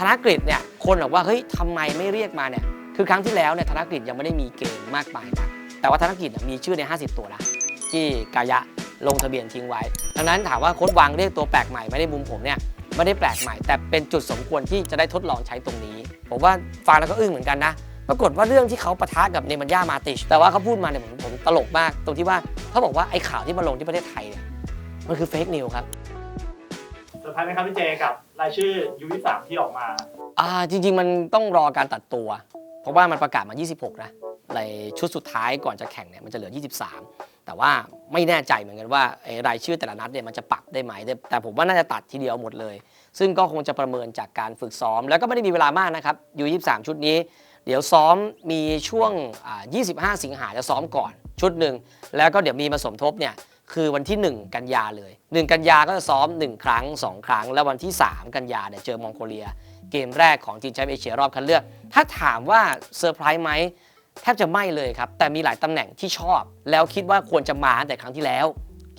ธนกฤษเนี่ยคนบอกว่าเฮ้ยทำไมไม่เรียกมาเนี่ยคือครั้งที่แล้วเนี่ยธนกฤษยังไม่ได้มีเกมมากมายนะแต่ว่าธนกฤษมีชื่อใน 50 ตัวนะที่กายะลงทะเบียนทิ้งไว้ ดังนั้นถามว่าโค้ดวังเรียกตัวแปลกใหม่ไม่ได้มุมผมเนี่ยไม่ได้แปลกใหม่ แต่เป็นจุดสมควรที่จะได้ทดลองใช้ตรงนี้ ผมว่าฟังแล้วก็อึ้งเหมือนกันนะปรากฏว่าเรื่องที่เขาปะทะกับเนมันย่ามาติช แต่ว่าเขาพูดมาเนี่ยผมผมตลกมากตรงที่ว่าเขาบอกว่าไอ้ข่าวที่มาลงที่ประเทศไทยเนี่ยมันคือเฟกนิวครับ อร์ไพรส์ไหมครับพี่เจกับรายชื่อยูวิสามที่ออกมา อ่าจริง ๆ มันต้องรอการตัดตัว เพราะว่ามันประกาศมา 26 นะในชุดสุดท้ายก่อนจะแข่งเนี่ยมันจะเหลือ 23 แต่ว่าไม่แน่ใจเหมือนกันว่ารายชื่อแต่ละนัดเนี่ยมันจะปรับได้ไหม แต่ผมว่าน่าจะตัดทีเดียวหมดเลย ซึ่งก็คงจะประเมินจากการฝึกซ้อม แล้วก็ไม่ได้มีเวลามากนะครับยู23 ชุดนี้ เดี๋ยวซ้อมมีช่วง 25 สิงหาจะซ้อมก่อนชุดหนึ่งแล้วก็เดี๋ยวมีมาสมทบเนี่ย คือวันที่ 1 กันยาเลย 1 กันยาก็จะซ้อม 1 ครั้ง 2 ครั้ง แล้ววันที่ 3 กันยาเนี่ยเจอมองโกเลีย เกมแรกของทีมแชมป์เอเชียรอบคัดเลือก ถ้าถามว่าเซอร์ไพรส์ไหมแทบจะไม่เลยครับ แต่มีหลายตำแหน่งที่ชอบ แล้วคิดว่าควรจะมาตั้งแต่ครั้งที่แล้ว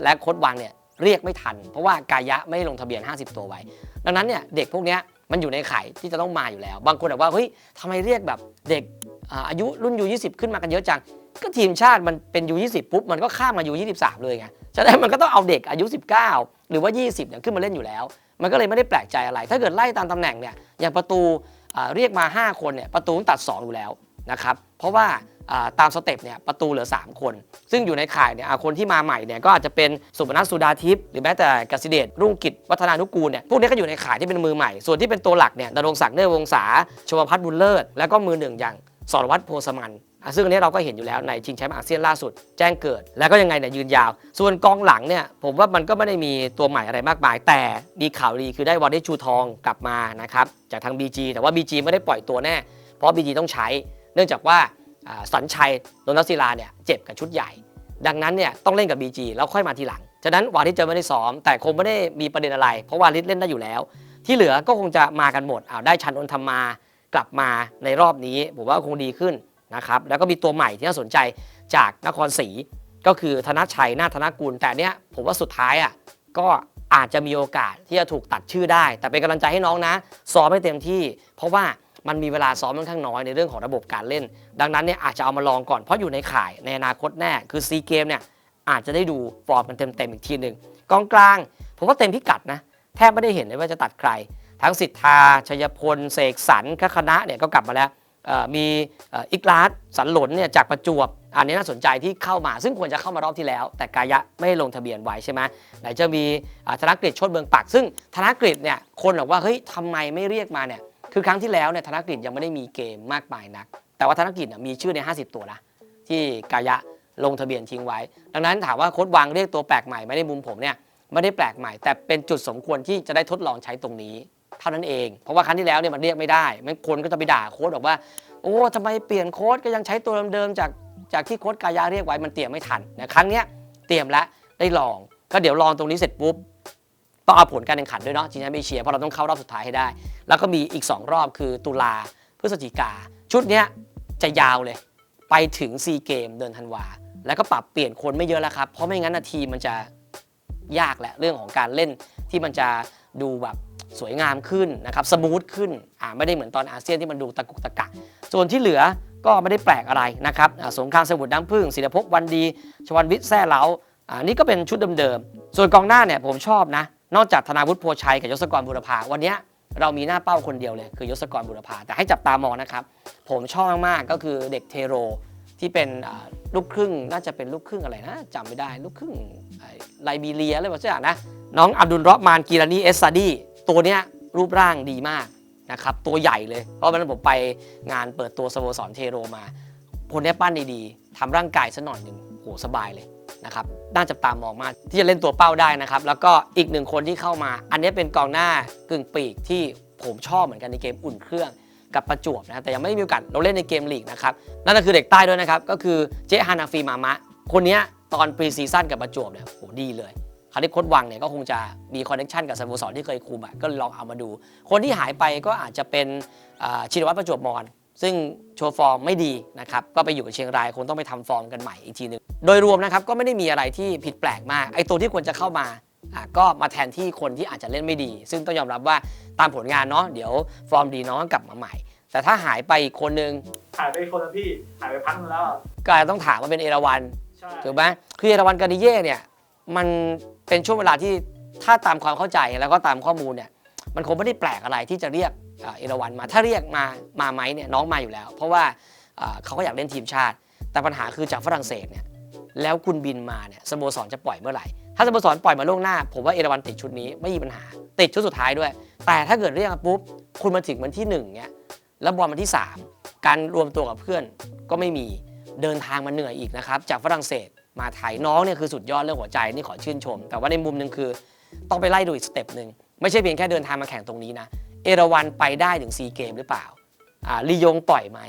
และโค้ดวังเนี่ยเรียกไม่ทัน เพราะว่ากายะไม่ลงทะเบียน 50 ตัวไว้ ดังนั้นเนี่ยเด็กพวกนี้มันอยู่ในไข่ที่จะต้องมาอยู่แล้ว บางคนบอกว่าเฮ้ยทำไมเรียกแบบเด็กอาอายุรุ่นยู20 ขึ้นมากันเยอะจัง ก็ทีมชาติมันเป็นยู20ปุ๊บมันก็ข้ามมายู23เลยไงฉะนั้นมันก็ต้องเอาเด็กอายุ 19 หรือว่า 20เนี่ยขึ้นมาเล่นอยู่แล้ว มันก็เลยไม่ได้แปลกใจอะไร ถ้าเกิดไล่ตามตำแหน่งเนี่ยอย่างประตูเรียกมา 5 คนเนี่ยประตูตัด 2 อยู่แล้วนะครับเพราะว่าตามสเต็ปเนี่ยประตูเหลือ 3 คน ซึ่งอยู่ในข่ายเนี่ยคนที่มาใหม่เนี่ยก็อาจจะเป็นสุพนัทสุดาทิพย์หรือแม้แต่กสิเดชรุ่งกิจวัฒนานุกูลเนี่ยพวกนี้ก็อยู่ในข่ายที่เป็นมือใหม่ ส่วนที่เป็นตัวหลักเนี่ยดำรงศักดิ์เนื้อวงศาชวพัฒน์บุญเลิศแล้วก็มือหนึ่งอย่างสรวัตรโพสมัน ซึ่งอันนี้เราก็เห็นอยู่แล้วในชิงแชมป์อาเซียนล่าสุด แจ้งเกิด แล้วก็ยังไงเนี่ยยืนยาว ส่วนกองหลังเนี่ยผมว่ามันก็ไม่ได้มีตัวใหม่อะไรมากมาย แต่มีข่าวดีคือได้วอลเดชูทองกลับมานะครับจากทาง BG แต่ว่า BG ไม่ได้ปล่อยตัวแน่ เพราะ BG ต้องใช้ เนื่องจากว่าสัญชัยโดนัทศิลาเนี่ยเจ็บกับชุดใหญ่ ดังนั้นเนี่ยต้องเล่นกับ BG แล้วค่อยมาทีหลังฉะนั้นวาริสจะไม่ได้ซ้อม แต่คงไม่ได้มีประเด็นอะไร เพราะวาริสเล่นได้อยู่แล้ว ที่เหลือก็คงจะมากันหมดอ้าวได้ชันอนธรรมากลับมาในรอบนี้ผมว่าคงดีขึ้น นะครับแล้วก็มีตัวใหม่ที่น่าสนใจจากนครศรีก็คือธนชัยนาธนกุลแต่เนี้ยผมว่าสุดท้ายอะก็อาจจะมีโอกาสที่จะถูกตัดชื่อได้ แต่เป็นกำลังใจให้น้องนะซ้อมให้เต็มที่ เพราะว่ามันมีเวลาซ้อมค่อนข้างน้อยในเรื่องของระบบการเล่น ดังนั้นเนี่ยอาจจะเอามาลองก่อนเพราะอยู่ในข่ายในอนาคตแน่คือซีเกมเนี่ยอาจจะได้ดูฟอร์มกันเต็มๆอีกทีหนึ่งกองกลาง ผมว่าเต็มพิกัดนะแทบไม่ได้เห็นเลยว่าจะตัดใคร ทั้งสิทธาชัยพลเสกสรรคคณะเนี่ยก็กลับมาแล้ว มีอิกลาสสันหลนเนี่ยจากประจวบอันนี้น่าสนใจที่เข้ามา ซึ่งควรจะเข้ามารอบที่แล้ว แต่กายะไม่ลงทะเบียนไว้ใช่ไหมไหนจะมีธนกฤษชดเมืองปัก ซึ่งธนกฤษเนี่ยคนบอกว่าเฮ้ยทำไมไม่เรียกมาเนี่ยคือครั้งที่แล้วเนี่ยธนกฤษยังไม่ได้มีเกมมากมายนัก แต่ว่าธนกฤษมีชื่อใน 50 ตัวนะที่กายะลงทะเบียนทิ้งไว้ ดังนั้นถามว่าโค้ดวังเรียกตัวแปลกใหม่ไม่ได้มุมผมเนี่ยไม่ได้แปลกใหม่ แต่เป็นจุดสมควรที่จะได้ทดลองใช้ตรงนี้ เท่านั้นเอง เพราะว่าครั้งที่แล้วเนี่ยมันเรียกไม่ได้มันคนก็จะไปด่าโค้ดบอกว่า โอ้ทำไมเปลี่ยนโค้ดก็ยังใช้ตัวเดิมๆจากจากที่โค้ดกายาเรียกไว้มันเตรียมไม่ทันนะครั้งเนี้ยเตรียมแล้วได้ลอง ก็เดี๋ยวลองตรงนี้เสร็จปุ๊บต้องเอาผลการแข่งขันด้วยเนาะชิงแชมป์เอเชียเพราะเราต้องเข้ารอบสุดท้ายให้ได้ แล้วก็มีอีก 2 รอบคือตุลาพฤศจิกา ชุดเนี้ยจะยาวเลย ไปถึงซีเกมเดินธันวา แล้วก็ปรับเปลี่ยนคนไม่เยอะแล้วครับ เพราะไม่งั้นนาทีมมันจะยากแหละเรื่องของการเล่นที่มันจะดูแบบ สวยงามขึ้นนะครับสมูทขึ้นอ่าไม่ได้เหมือนตอนอาเซียนที่มันดูตะกุกตะกักส่วนที่เหลือก็ไม่ได้แปลกอะไรนะครับสงครามสมุทรน้ำพึ่งศิลภพวันดีชวันวิทย์แซ่เหลาอ่านี่ก็เป็นชุดเดิมๆ ส่วนกองหน้าเนี่ยผมชอบนะ นอกจากธนาวุฒิโพชัยกับยศกรบุรพาวันนี้เรามีหน้าเป้าคนเดียวเลย คือยศกรบุรพาแต่ให้จับตามองนะครับ ผมชอบมากๆก็คือเด็กเทโรที่เป็นลูกครึ่งน่าจะเป็นลูกครึ่งอะไรนะจำไม่ได้ลูกครึ่งไลบีเรียอะไรแบบนี้นะน้องอับดุลราะห์มานกีรานีเอสซาดี ตัวเนี้ยรูปร่างดีมากนะครับตัวใหญ่เลยเพราะวันนั้นผมไปงานเปิดตัวสโมสรเทโรมา คนนี้ปั้นดีๆทำร่างกายซะหน่อยหนึ่งโหสบายเลยนะครับน่าจะตามองมากที่จะเล่นตัวเป้าได้นะครับ แล้วก็อีกหนึ่งคนที่เข้ามา อันนี้เป็นกองหน้ากึ่งปีกที่ผมชอบเหมือนกันในเกมอุ่นเครื่องกับประจวบนะแต่ยังไม่ได้มีโอกาสลงเล่นในเกมลีกนะครับนั่นก็คือเด็กใต้ด้วยนะครับก็คือเจฮานาฟีมามะ คนนี้ตอนปรีซีซั่นกับประจวบเนี่ยโหดีเลย คราวนี้โค้ดวังเนี่ยก็คงจะมีคอนเนคชันกับสโมสรที่เคยคุมอะก็ลองเอามาดู คนที่หายไปก็อาจจะเป็นอ่าชินวัตรประจวบมอนซึ่งโชว์ฟอร์มไม่ดีนะครับก็ไปอยู่กับเชียงรายคงต้องไปทำฟอร์มกันใหม่อีกทีหนึง โดยรวมนะครับก็ไม่ได้มีอะไรที่ผิดแปลกมากไอ้ตัวที่ควรจะเข้ามาอะก็มาแทนที่คนที่อาจจะเล่นไม่ดี ซึ่งต้องยอมรับว่าตามผลงานเนาะเดี๋ยวฟอร์มดีน้องก็กลับมาใหม่ แต่ถ้าหายไปอีกคนนึงหายไปคนละพี่หายไปพักนึงแล้วก็อาจจะต้องถามว่าเป็นเอราวันใช่ถูกไหมคือเอราวันกานิเย่เนี่ย มันเป็นช่วงเวลาที่ถ้าตามความเข้าใจแล้วก็ตามข้อมูลเนี่ยมันคงไม่ได้แปลกอะไรที่จะเรียกเอราวันมาถ้าเรียกมามาไหมเนี่ยน้องมาอยู่แล้ว เพราะว่าเขาก็อยากเล่นทีมชาติ แต่ปัญหาคือจากฝรั่งเศสเนี่ยแล้วคุณบินมาเนี่ยสโมสรจะปล่อยเมื่อไหร่ ถ้าสโมสรปล่อยมาล่วงหน้า ผมว่าเอราวันติดชุดนี้ไม่มีปัญหา ติดชุดสุดท้ายด้วย แต่ถ้าเกิดเรียกปุ๊บคุณมาถึงวันที่หนึ่งเนี่ยแล้วบอลวันที่สามการรวมตัวกับเพื่อนก็ไม่มีเดินทางมาเหนื่อยอีกนะครับจากฝรั่งเศส มาไทยน้องเนี่ยคือสุดยอดเรื่องหัวใจนี่ขอชื่นชม แต่ว่าในมุมหนึ่งคือ ต้องไปไล่ดูอีกสเต็ปหนึ่งไม่ใช่เพียงแค่เดินทางมาแข่งตรงนี้นะ เอราวันไปได้ถึงซีเกมหรือเปล่าอ่าลียงปล่อยไหม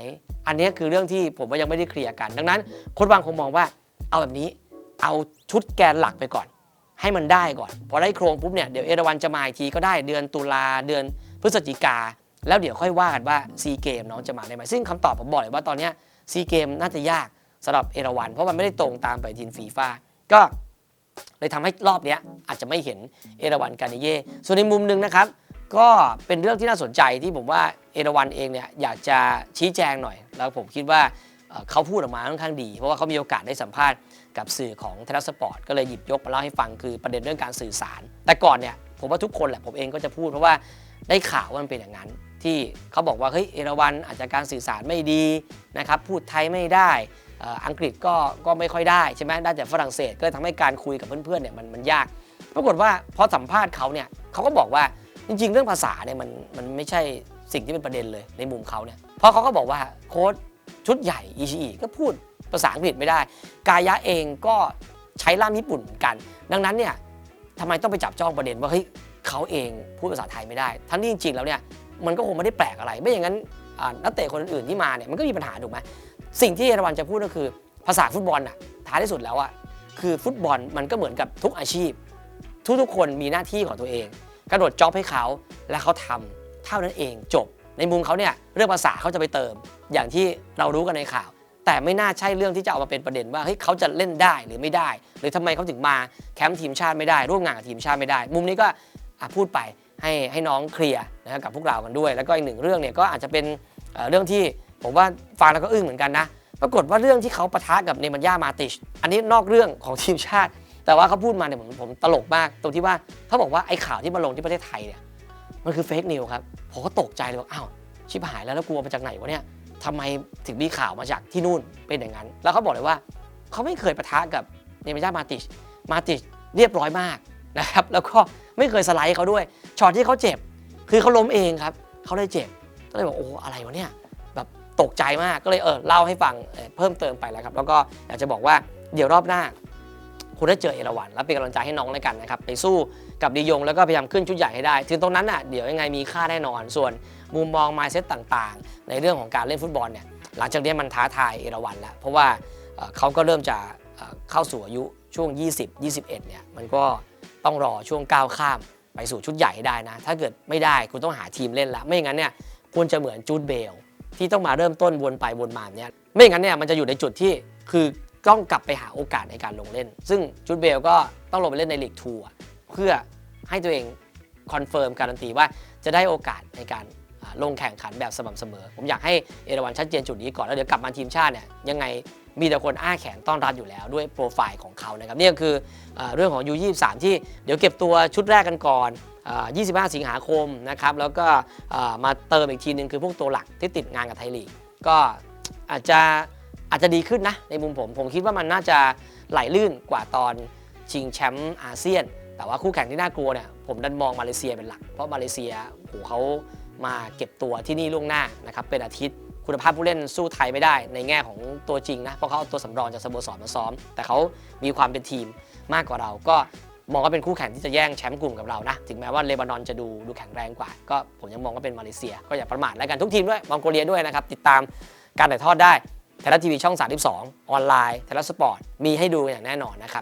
อันนี้คือเรื่องที่ผมว่ายังไม่ได้เคลียร์กัน ดังนั้นโค้ชบางคงมองว่าเอาแบบนี้เอาชุดแกนหลักไปก่อน ให้มันได้ก่อน พอได้โครงปุ๊บเนี่ยเดี๋ยวเอราวันจะมาอีกทีก็ได้เดือนตุลาเดือนพฤศจิกาแล้วเดี๋ยวค่อยว่ากันว่าซีเกมน้องจะมาได้ไหมซึ่งคำตอบผมบอกเลยว่าตอนนี้ซีเกมน่าจะยาก สำหรับเอราวัน เพราะมันไม่ได้ตรงตามปฏิทินฟีฟ่าก็เลยทำให้รอบนี้อาจจะไม่เห็นเอราวันกานิเย่ส่วนในมุมหนึ่งนะครับ ก็เป็นเรื่องที่น่าสนใจที่ผมว่าเอราวันเองเนี่ยอยากจะชี้แจงหน่อย แล้วผมคิดว่าเขาพูดออกมาค่อนข้างดี เพราะว่าเขามีโอกาสได้สัมภาษณ์กับสื่อของเทเลสปอร์ตก็เลยหยิบยกมาเล่าให้ฟังคือประเด็นเรื่องการสื่อสาร แต่ก่อนเนี่ยผมว่าทุกคนแหละผมเองก็จะพูดเพราะว่าได้ข่าวว่ามันเป็นอย่างนั้น ที่เขาบอกว่าเฮ้ยเอราวันอาจจะการสื่อสารไม่ดีนะครับพูดไทยไม่ได้ อังกฤษก็ก็ไม่ค่อยได้ใช่ไหมได้แต่ฝรั่งเศสก็เลยทำให้การคุยกับเพื่อนๆเนี่ยมันมันยาก ปรากฏว่าพอสัมภาษณ์เขาเนี่ยเขาก็บอกว่าจริง ๆ เรื่องภาษาเนี่ยมันมันไม่ใช่สิ่งที่เป็นประเด็นเลยในมุมเขาเนี่ยเพราะเขาก็บอกว่าโค้ชชุดใหญ่อิชิอิก็พูดภาษาอังกฤษไม่ได้ กายะเองก็ใช้ล่ามญี่ปุ่นเหมือนกัน ดังนั้นเนี่ยทำไมต้องไปจับจ้องประเด็นว่าเฮ้ยเขาเองพูดภาษาไทยไม่ได้ ทั้งที่จริงๆแล้วเนี่ยมันก็คงไม่ได้แปลกอะไร ไม่อย่างนั้นนักเตะคนอื่นๆที่มาเนี่ยมันก็มีปัญหาถูกไหม สิ่งที่เอราวันจะพูดก็คือภาษาฟุตบอลน่ะท้ายที่สุดแล้วอะคือฟุตบอลมันก็เหมือนกับทุกอาชีพ ทุกๆคนมีหน้าที่ของตัวเองกระโดดจ็อบให้เขาและเขาทำเท่านั้นเองจบ ในมุมเขาเนี่ยเรื่องภาษาเขาจะไปเติม อย่างที่เรารู้กันในข่าว แต่ไม่น่าใช่เรื่องที่จะเอามาเป็นประเด็นว่าเฮ้ยเขาจะเล่นได้หรือไม่ได้ หรือทำไมเขาถึงมาแคมป์ทีมชาติไม่ได้ ร่วมงานกับทีมชาติไม่ได้ มุมนี้ก็พูดไปให้ให้น้องเคลียร์นะครับกับพวกเรากันด้วย แล้วก็อีกหนึ่งเรื่องเนี่ยก็อาจจะเป็นเรื่องที่ ผมว่าฟังแล้วก็อึ้งเหมือนกันนะ ปรากฏว่าเรื่องที่เขาปะทะกับเนมันย่ามาติช อันนี้นอกเรื่องของทีมชาติ แต่ว่าเขาพูดมาเนี่ยผมผมตลกมาก ตรงที่ว่าเขาบอกว่าไอ้ข่าวที่มาลงที่ประเทศไทยเนี่ยมันคือเฟกนิวครับผมก็ตกใจเลยว่าอ้าวชิบหายแล้วแล้วกลัวมาจากไหนวะเนี่ยทำไมถึงมีข่าวมาจากที่นู่นเป็นอย่างนั้น แล้วเขาบอกเลยว่าเขาไม่เคยปะทะกับเนมันย่ามาติช มาติชเรียบร้อยมากนะครับ แล้วก็ไม่เคยสไลด์เขาด้วยช็อตที่เขาเจ็บ คือเขาล้มเองครับ เขาเลยเจ็บก็เลยบอกโอ้อะไรวะเนี่ย ตกใจมากก็เลยเออเล่าให้ฟังเเพิ่มเติมไปแล้วครับ แล้วก็อยากจะบอกว่าเดี๋ยวรอบหน้า คุณได้เจอเอราวันแล้วเป็นกำลังใจให้น้องแล้วกันนะครับไปสู้กับดียงแล้วก็พยายามขึ้นชุดใหญ่ให้ได้ถึงตรงนั้นน่ะเดี๋ยวยังไงมีค่าแน่นอน ส่วนมุมมองมาเซตต่างๆ ในเรื่องของการเล่นฟุตบอลเนี่ยหลังจากนี้มันท้าทายเอราวันแล้วเพราะว่าเขาก็เริ่มจะเอ่อเข้าสู่อายุช่วง 20 21เนี่ยมันก็ต้องรอช่วงก้าวข้ามไปสู่ชุดใหญ่ให้ได้นะ ถ้าเกิดไม่ได้คุณต้องหาทีมเล่นละ ไม่อย่างนั้นเนี่ยควรจะเหมือนจูดเบล ที่ต้องมาเริ่มต้นวนไปวนมาเนี่ยไม่อย่างนั้นเนี่ยมันจะอยู่ในจุดที่คือต้องกลับไปหาโอกาสในการลงเล่น ซึ่งจูดเบลก็ต้องลงไปเล่นในลีกทัวร์เพื่อให้ตัวเองคอนเฟิร์มการันตีว่าจะได้โอกาสในการลงแข่งขันแบบสม่ำเสมอ ผมอยากให้เอราวันชัดเจนจุดนี้ก่อนแล้วเดี๋ยวกลับมาทีมชาติเนี่ยยังไงมีแต่คนอ้าแขนต้อนรับอยู่แล้วด้วยโปรไฟล์ของเขานะครับนี่ก็คืออเรื่องของ U23 ที่เดี๋ยวเก็บตัวชุดแรกกันก่อน 25 สิงหาคมนะครับแล้วก็มาเติมอีกทีนึงคือพวกตัวหลักที่ติดงานกับไทยลีกก็อาจจะอาจจะดีขึ้นนะในมุมผมผมคิดว่ามันน่าจะไหลลื่นกว่าตอนชิงแชมป์อาเซียน แต่ว่าคู่แข่งที่น่ากลัวเนี่ยผมดันมองมาเลเซียเป็นหลัก เพราะมาเลเซียโหเขามาเก็บตัวที่นี่ล่วงหน้านะครับเป็นอาทิตย์คุณภาพผู้เล่นสู้ไทยไม่ได้ในแง่ของตัวจริงนะเพราะเขาเอาตัวสำรองจากสโมสรมาซ้อม แต่เขามีความเป็นทีมมากกว่าเราก็ มองว่าเป็นคู่แข่งที่จะแย่งแชมป์กลุ่มกับเรานะ ถึงแม้ว่าเลบานอนจะดูดูแข็งแรงกว่า ก็ผมยังมองว่าเป็นมาเลเซีย ก็อย่าประมาทแล้วกันทุกทีมด้วยมองโกเลียด้วยนะครับ ติดตามการถ่ายทอดได้ไทยรัฐทีวีช่อง 32 ออนไลน์ไทยรัฐสปอร์ตมีให้ดูอย่างแน่นอนนะครับ